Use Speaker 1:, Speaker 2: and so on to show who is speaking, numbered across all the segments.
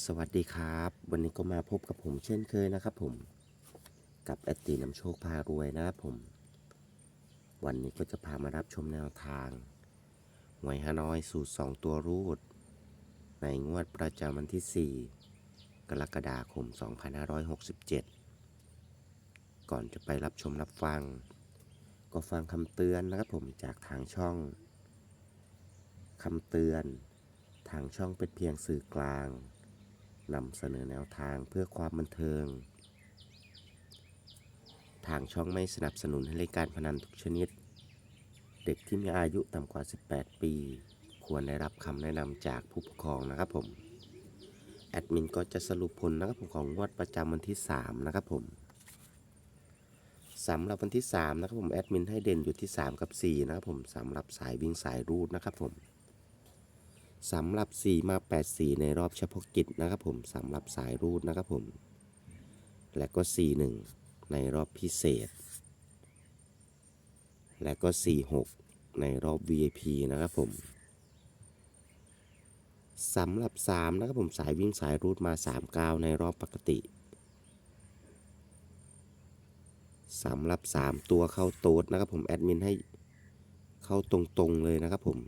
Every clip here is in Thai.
Speaker 1: สวัสดีครับ วันนี้ก็มาพบกับผมเช่นเคยนะครับผมกับแอดตีนำโชคพารวยนะครับผม วันนี้ก็จะพามารับชมแนวทางหวยฮานอยสูตร 2 ตัวรูด ในงวดประจำวันที่ 4 กรกฎาคม 2567 ก่อนจะไปรับชมรับฟัง ก็ฟังคำเตือนนะครับผมจากทางช่องคำเตือน ทางช่องเป็นเพียงสื่อกลาง นำเสนอแนวทางเพื่อความบันเทิง ทางช่องไม่สนับสนุนให้เล่นการพนันทุกชนิด เด็กที่มีอายุต่ำกว่า 18 ปี ควรได้รับคำแนะนำจากผู้ปกครองนะครับผม แอดมินก็จะสรุปผลนะครับผมของงวดประจำวันที่ 3 นะครับผมสำหรับวันที่ 3 นะครับผม แอดมินให้เด่นอยู่ที่ 3 กับ 4 นะครับผมสำหรับสายวิ่งสายรูดนะครับผม สำหรับ 4 มา 8 4 ในรอบเฉพาะกิจนะครับผมสำหรับสายรูดนะครับผม และก็ 4 1 ในรอบพิเศษ และก็ 4 6 ในรอบ VIP นะครับผมสำหรับ 3 นะครับผมสายวิ่งสายรูดมา 3 9 ในรอบปกติสำหรับ 3 ตัวเข้าโต๊ดนะครับผมแอดมินให้เข้าตรงๆเลยนะครับผม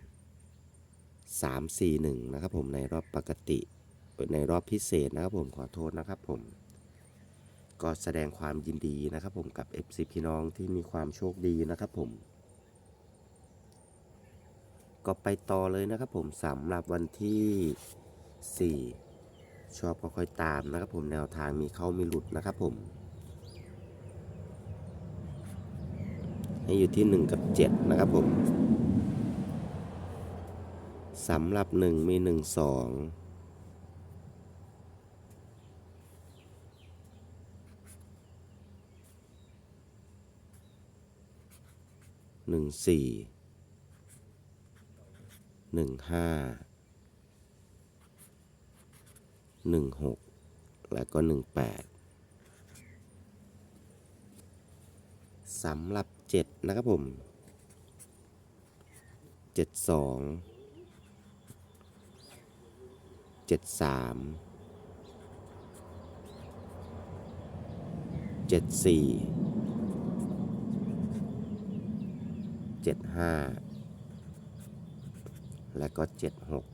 Speaker 1: สามสี่หนึ่งนะครับผมในรอบปกติในรอบพิเศษนะครับผมขอโทษนะครับผม ก็แสดงความยินดีนะครับผมกับ FC พี่น้องที่มีความโชคดีนะครับผม ก็ไปต่อเลยนะครับผมสำหรับวันที่ 4 ชอบก็ค่อยตามนะครับผมแนวทางมีเข้ามีหลุดนะครับผมให้อยู่ที่ 1 กับ 7 นะครับผม สำหรับหนึ่งมีหนึ่งสองหนึ่งสี่หนึ่งห้าหนึ่งหกและก็หนึ่งแปดสำหรับเจ็ดนะครับผมเจ็ดสอง เจ็ดสามเจ็ดสี่เจ็ดห้าและก็เจ็ดหก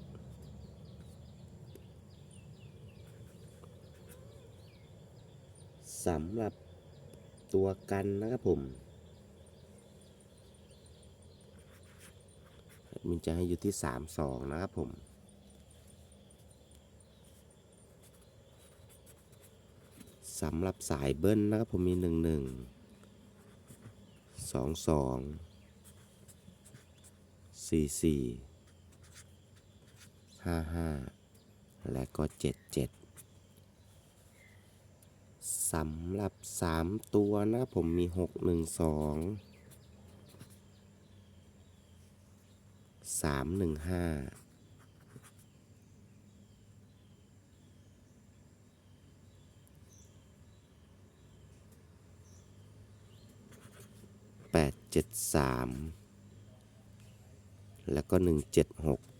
Speaker 1: สำหรับตัวกันนะครับผมมันจะให้อยู่ที่สามสองนะครับผม สำหรับสายเบิ้ลนะครับผมมีหนึ่งหนึ่งสองสองสี่สี่ห้าห้าและก็เจ็ดเจ็ดสำหรับสามตัวนะผมมีหกหนึ่งส 873 แล้วก็ 176